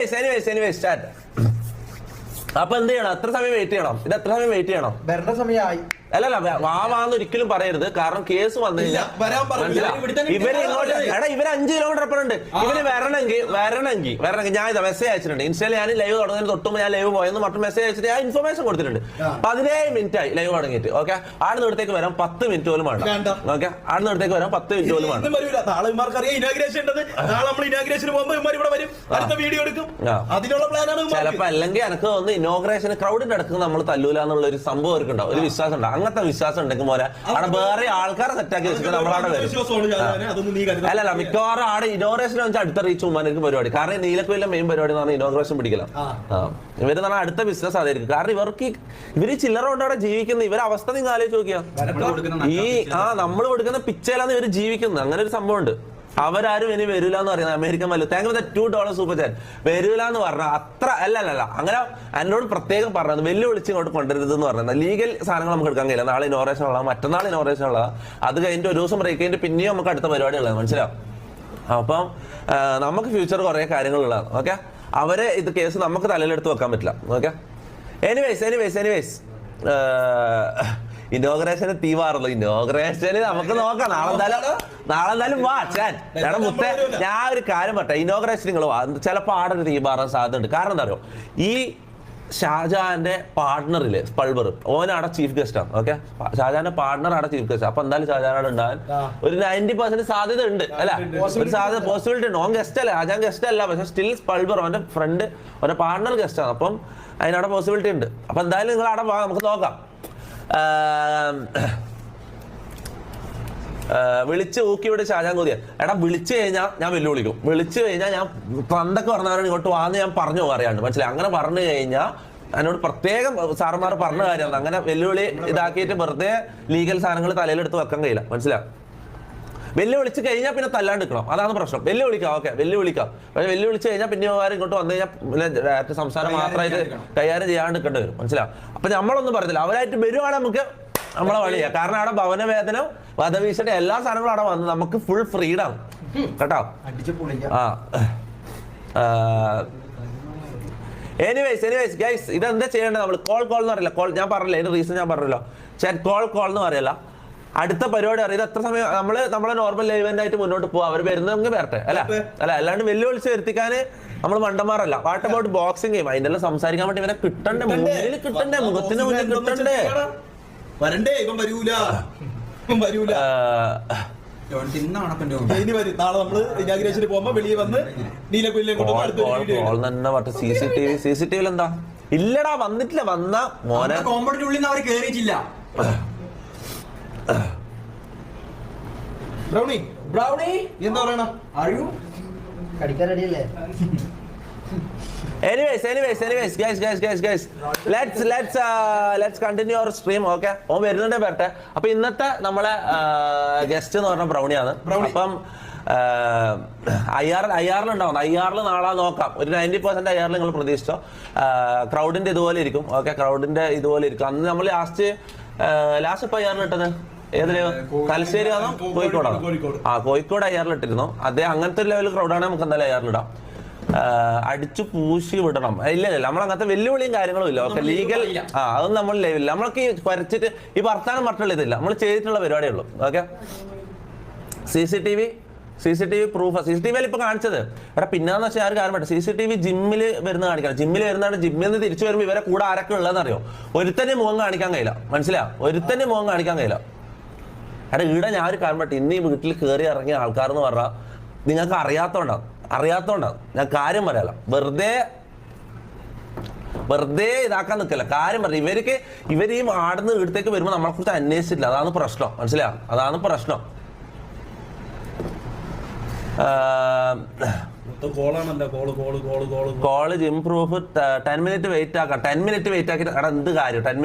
Anyways anyways start അപ്പൊ എന്ത് ചെയ്യണം? എത്ര സമയം വെയിറ്റ് ചെയ്യണം? ഇത് എത്ര സമയം വെയിറ്റ് ചെയ്യണം? വരേണ്ട സമയമായി. അല്ലല്ല വാവാന്ന് ഒരിക്കലും പറയരുത്. കാരണം കേസ് വന്നില്ല? ഇവർ ഇങ്ങോട്ട് എടാ ഇവർ അഞ്ച് കിലോമീറ്റർ അപ്പുറമുണ്ട്. ഇവർ വരണമെങ്കിൽ വരണമെങ്കിൽ വരണമെങ്കിൽ ഞാൻ ഇതാ മെസ്സേജ് അയച്ചിട്ടുണ്ട്. ഇൻസ്റ്റയിൽ ഞാൻ ലൈവ് തുടങ്ങുന്നതിന് തൊട്ടും ഞാൻ ലൈവ് പോയെന്ന് മറ്റും മെസ്സേജ് അയച്ചിട്ട് ഞാൻ ഇൻഫർമേഷൻ കൊടുത്തിട്ടുണ്ട്. പതിനേഴ് മിനിറ്റ് ആയി ലൈവ് തുടങ്ങിയിട്ട്. ഓക്കെ ആടുന്ന ഇടത്തേക്ക് വരാം പത്ത് മിനിറ്റ് പോലും വേണ്ട. ഓക്കെ ആടുന്ന ഇടത്തേക്ക് വരാം പത്ത് മിനിറ്റ് പോലും വേണ്ട. ചിലപ്പോ അല്ലെങ്കിൽ എനിക്ക് തോന്നുന്നു ഇനോഗ്രേഷൻ ക്രൗഡിന്റെ അടുത്ത് നമ്മൾ തല്ലൂല എന്നുള്ള ഒരു സംഭവം അവർക്കുണ്ടാവും ഒരു വിശ്വാസം ഉണ്ടാവും. അങ്ങനത്തെ വിശ്വാസം ഉണ്ടെങ്കിൽ പോലെ അവിടെ വേറെ ആൾക്കാരെ സെറ്റാക്കി വെച്ചിട്ട് നമ്മളവിടെ വരും. അല്ലല്ല മിക്കവാറും ആടെ ഇനോഗ്രേഷൻ വെച്ചാൽ അടുത്ത റീച്ച് ഉമ്മാനക്ക് പരിപാടി. കാരണം നീലക്കുയിലെ മെയിൻ പരിപാടി എന്ന് പറഞ്ഞാൽ ഇനോഗ്രേഷൻ പിടിക്കല. ആ. ഇവർ പറഞ്ഞാൽ അടുത്ത ബിസിനസ് അതായിരിക്കും കാരണം ഇവർക്ക് ഇവർ ചില്ലറ കൊണ്ട് അവിടെ ജീവിക്കുന്ന ഇവരെ അവസ്ഥ നിങ്ങൾ ആലോചിച്ച് നോക്കിയാ. ഈ ആ നമ്മൾ കൊടുക്കുന്ന പിച്ചയിലാണ് ഇവർ ജീവിക്കുന്നത് അങ്ങനെ ഒരു സംഭവം ഉണ്ട് അവരാരും ഇനി വരില്ല എന്ന് പറയുന്നത് അമേരിക്കൻ വല്ല thank you two dollar super chat വരില്ല എന്ന് പറഞ്ഞാൽ അത്ര അല്ല അല്ല അങ്ങനെ എന്നോട് പ്രത്യേകം പറഞ്ഞത് വെല്ലുവിളിച്ച് ഇങ്ങോട്ട് കൊണ്ടുവരരുത് എന്ന് പറഞ്ഞത്. ലീഗൽ സാധനങ്ങൾ നമുക്ക് എടുക്കാൻ കഴിയില്ല. നാളെ ഇനോറേഷൻ ഉള്ള മറ്റന്നാൾ ഇനോറേഷൻ ഉള്ള അത് കഴിഞ്ഞിട്ട് ഒരു ദിവസം ബ്രേക്ക് കഴിഞ്ഞിട്ട് പിന്നെയും നമുക്ക് അടുത്ത പരിപാടി ഉള്ളത് മനസ്സിലാവും അപ്പം നമുക്ക് ഫ്യൂച്ചർ കുറേ കാര്യങ്ങളുള്ളതാണ് ഓക്കെ അവരെ ഇത് കേസ് നമുക്ക് തലയിലെടുത്ത് വെക്കാൻ പറ്റില്ല ഓക്കെ എനിവേസ് എനിവേസ് എനിവേസ് ഇനോഗ്രേഷന് തീ മാറുള്ളൂ ഇനോഗ്രേഷന് നമുക്ക് നോക്കാം. നാളെ എന്തായാലും നാളെ എന്തായാലും വാ ചാൻ എടാ മുത്ത ഞാൻ ഒരു കാര്യം പറട്ടെ ഇനോഗ്രേഷൻ നിങ്ങൾ ചിലപ്പോൾ ആടൊരു തീ മാറാൻ സാധ്യതയുണ്ട്. കാരണം എന്താ അറിയോ? ഈ ഷാജഹാന്റെ പാർട്ട്ണറിൽ സ്പൾബർ ഓനാടെ ചീഫ് ഗസ്റ്റ്. ആണ് ഓക്കെ? ഷാജഹാന്റെ പാർട്ട്ണർ ആട ചീഫ് ഗസ്റ്റ്. അപ്പൊ എന്തായാലും ഷാജഹാനോട് ഉണ്ടാകാൻ ഒരു നയന്റി പെർസെന്റ് സാധ്യത ഉണ്ട് അല്ല? ഒരു സാധ്യത പോസിബിലിറ്റി ഉണ്ട്. ഓൻ ഗസ്റ്റ് അല്ല? ഷാജഹാൻ ഗസ്റ്റ് അല്ല. പക്ഷെ സ്റ്റിൽ സ്പൾബർ ഓന്റെ ഫ്രണ്ട് അവന്റെ പാർട്ണർ ഗസ്റ്റ് ആണ്. അപ്പം അതിനവിടെ പോസിബിലിറ്റി ഉണ്ട്. അപ്പൊ എന്തായാലും നിങ്ങൾ അവിടെ നമുക്ക് നോക്കാം. വിളിച്ച് ഊക്കിവിടെ ഷാജാൻ കൊതിയ എടാ വിളിച്ചു കഴിഞ്ഞാൽ ഞാൻ വെല്ലുവിളിക്കും വിളിച്ചു കഴിഞ്ഞാൽ ഞാൻ പണ്ടൊക്കെ പറഞ്ഞവരോട് ഇങ്ങോട്ട് വാന്ന് ഞാൻ പറഞ്ഞു അറിയാണ്ട്. മനസ്സിലായി? അങ്ങനെ പറഞ്ഞു കഴിഞ്ഞാൽ എന്നോട് പ്രത്യേകം സാറന്മാർ പറഞ്ഞ കാര്യമാണ്. അങ്ങനെ വെല്ലുവിളി ഇതാക്കിയിട്ട് വെറുതെ ലീഗൽ സാധനങ്ങൾ തലയിലെടുത്ത് വെക്കാൻ കഴിയില്ല. മനസ്സിലാവും വെല്ലുവിളിച്ച് കഴിഞ്ഞാൽ പിന്നെ തല്ലാണ്ട് നിൽക്കണം അതാണ് പ്രശ്നം. വെല്ലുവിളിക്കാം ഓക്കെ. വെല്ലുവിളിക്കാം. പക്ഷെ വെല്ലുവിളിച്ച് കഴിഞ്ഞാൽ പിന്നെ ആരും ഇങ്ങോട്ട് വന്നു കഴിഞ്ഞാൽ പിന്നെ ഡയറക്റ്റ് സംസാരം മാത്രമായിട്ട് കൈകാര്യം ചെയ്യാണ്ട് നിൽക്കേണ്ടി വരും. മനസ്സിലാവും അപ്പൊ നമ്മളൊന്നും പറഞ്ഞില്ല അവരായിട്ട് വരുവാണെങ്കിൽ നമുക്ക് നമ്മളെ വഴിയ. കാരണം അവിടെ ഭവനവേദന വധവീശയുടെ എല്ലാ സാധനങ്ങളും അവിടെ വന്ന് നമുക്ക് ഫുൾ ഫ്രീഡം കേട്ടോ? ആ. എനിവേസ് എനിവേസ് ഗൈസ് ഇതെന്താ ചെയ്യേണ്ടത് നമ്മൾ കോൾ കോൾ എന്ന് പറയില്ല. കോൾ ഞാൻ പറഞ്ഞില്ല? ഇതിന്റെ റീസൺ ഞാൻ പറഞ്ഞല്ലോ. ചാറ്റ് കോൾ കോൾ എന്ന് പറയല്ല. അടുത്ത പരിപാടി അറിയാം. ഇത് എത്ര സമയം നമ്മൾ നമ്മളെ നോർമൽ ലൈവന്റ് ആയിട്ട് മുന്നോട്ട് പോവാ. അവർ വരുന്നെങ്കിൽ വരട്ടെ അല്ല? അല്ല അല്ലാണ്ട് വെല്ലുവിളിച്ച് വരുത്തിക്കാന് നമ്മൾ മണ്ടന്മാരല്ല. വാട്ട് അബൌട്ട് ബോക്സിംഗ് ഗെയിം അതിന്റെ എല്ലാം സംസാരിക്കാൻ വേണ്ടി ഇവനെ കിട്ടണ്ടേ? മുന്നിൽ കിട്ടണ്ടേ? മുഖത്തിന് മുന്നിൽ കിട്ടണ്ടേ? വരണ്ടേ? ഇവൻ വരൂല. ഇവൻ വരൂല. ഇനി വരും. നാളെ നമ്മൾ ഇനാഗ്രേഷന് പോകുമ്പോ വെളിയിൽ വന്ന് C C T V C C T വിയിൽ എന്താ? ഇല്ലടാ വന്നിട്ടില്ല. വന്ന മോനെ. കോമ്പൗണ്ടിന്റെ ഉള്ളിൽ നിന്ന് അവർ കേറിയിട്ടില്ല. ബ്രൗണി ബ്രൗണി എന്താ പറയണ? അറിയൂ. കടിക്കാൻ റെഡിയല്ലേ Anyways, anyways, anyways, guys, guys, guys, guys. Let's let's uh, let's continue our stream, okay? ഓ വരുന്നുണ്ടേ വരട്ടെ. അപ്പൊ ഇന്നത്തെ നമ്മളെ ഗസ്റ്റ് എന്ന് പറഞ്ഞ ബ്രൗണിയാണ് ബ്രൗണി. അപ്പം ഐ ആർ ഐ ആറിൽ ഉണ്ടാവും. ഐ ആറിൽ നാളെ നോക്കാം. ഒരു നയന്റി പെർസെന്റ് ഐ ആറിൽ നിങ്ങൾ പ്രതീക്ഷിച്ചോ. ക്രൗഡിന്റെ ഇതുപോലെ ഇരിക്കും ഓക്കെ ക്രൗഡിന്റെ ഇതുപോലെ ഇരിക്കും. അന്ന് നമ്മൾ ലാസ്റ്റ് ലാസ്റ്റ് ഇപ്പൊ ഐ ആറിൽ ഇട്ടത്? ഏതിൽ തലശ്ശേരി ആണോ കോഴിക്കോടാണോ. ആ കോഴിക്കോട് അയ്യാറിലിട്ടിരുന്നു. അദ്ദേഹം ഇട്ടിരുന്നു അതേ അങ്ങനത്തെ ഒരു ലെവൽ ക്രൗഡാണ് നമുക്ക് എന്തായാലും അയ്യാറിലിടാം. അടിച്ചു പൂശി വിടണം. ഇല്ല ഇല്ല നമ്മൾ അങ്ങനത്തെ വെല്ലുവിളിയും കാര്യങ്ങളും ഇല്ല. ഓക്കെ ലീഗൽ ആ അതൊന്നും നമ്മൾ ലൈവില്ല നമ്മളൊക്കെ ഈ വരച്ചിട്ട് ഈ വർത്താനം പറഞ്ഞുള്ള ഇതില്ല. നമ്മൾ ചെയ്തിട്ടുള്ള പരിപാടിയേ ഉള്ളൂ okay? C C T V C C T V proof C C T വിയിൽ ഇപ്പൊ കാണിച്ചത്. എടാ പിന്നാന്ന് വെച്ചാൽ ആരും കാര്യം പറ്റും സി സി ടി വി ജിമ്മിൽ വരുന്ന കാണിക്കണം. ജിമ്മിൽ വരുന്നതാണ് ജിമ്മിൽ നിന്ന് തിരിച്ചു വരുമ്പോൾ ഇവരെ കൂടെ ആരൊക്കെ ഉള്ളതെന്ന് അറിയോ ഒരുത്തന്നെ മുഖം കാണിക്കാൻ കഴിയില്ല. മനസ്സിലാ ഒരുത്തന്നെ മുഖം കാണിക്കാൻ കഴിയില്ല. എടാ ഇവിടെ ഞാൻ ഒരു കാര്യം പറ്റും ഇന്ന് ഈ വീട്ടിൽ കയറി ഇറങ്ങിയ ആൾക്കാർ എന്ന് പറഞ്ഞാൽ നിങ്ങൾക്ക് അറിയാത്തോണ്ടാവും. അറിയാത്തോണ്ടാവും. ഞാൻ കാര്യം പറയാല. വെറുതെ വെറുതെ ഇതാക്കാൻ നിൽക്കില്ല. കാര്യം പറഞ്ഞു ഇവർക്ക് ഇവർ ഈ ആടുന്ന വീട്ടിലേക്ക് വരുമ്പോൾ നമ്മളെ കുറിച്ച് അന്വേഷിച്ചില്ല. അതാണ് പ്രശ്നം. മനസ്സിലാ അതാണ് പ്രശ്നം. College improve ten minute wait ആക്കാം. ടെൻ മിനിറ്റ് വെയിറ്റ് ആക്കിയിട്ട് എന്ത് കാര്യം? ടെൻ